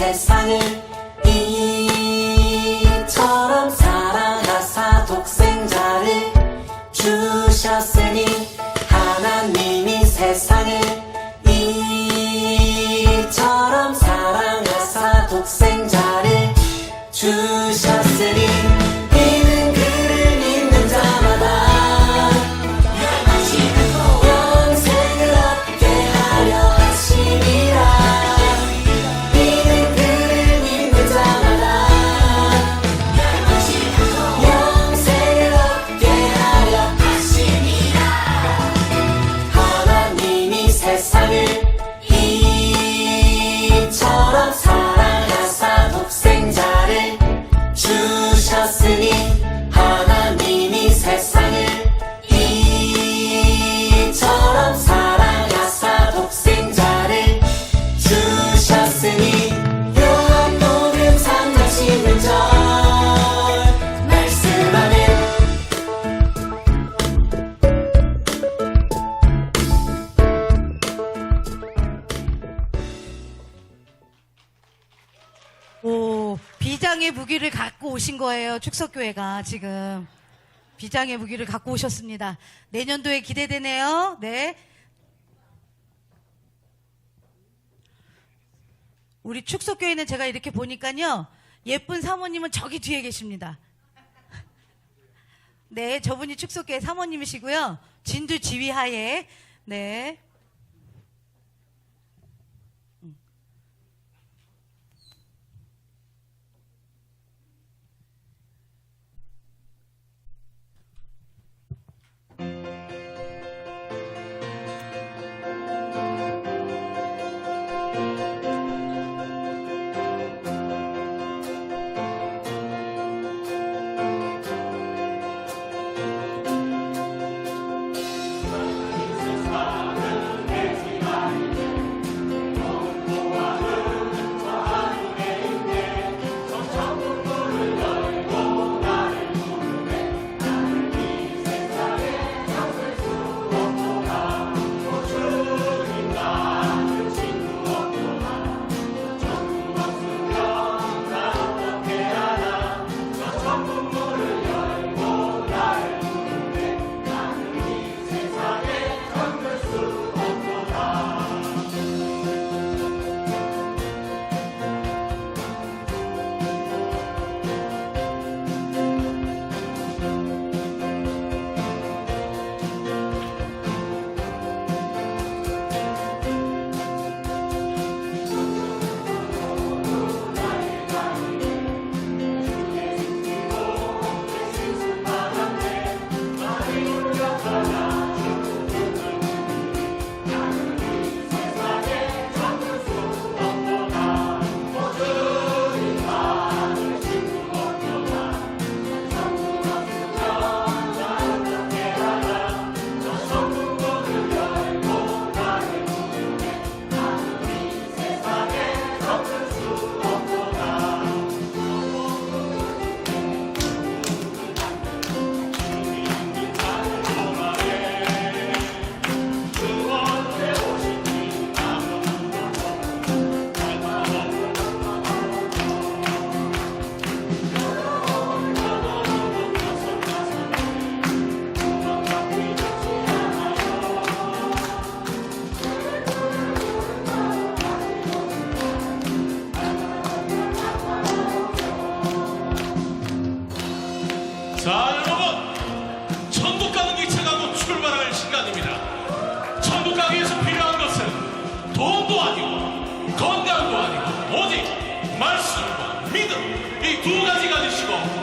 세상을 이처럼 사랑하사 독생자를 주셨으니 하나님이 세상을 이처럼 사랑하사 독생자를 주셨으니 무기를 갖고 오신 거예요. 축석교회가 지금. 비장의 무기를 갖고 오셨습니다. 내년도에 기대되네요. 네. 우리 축석교회는 제가 이렇게 보니까요. 예쁜 사모님은 저기 뒤에 계십니다. 네, 저분이 축석교회 사모님이시고요. 진두 지휘하에. 네. 빨리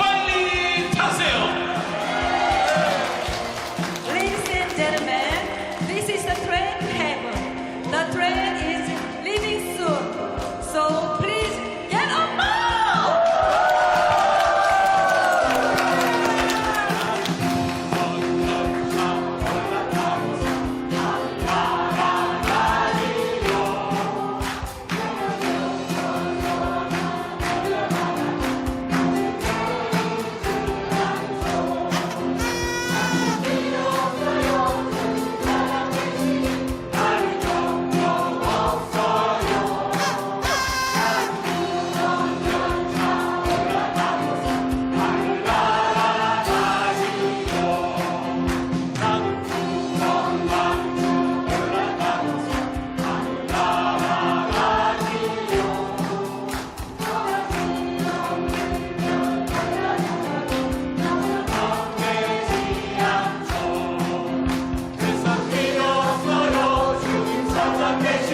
Monday.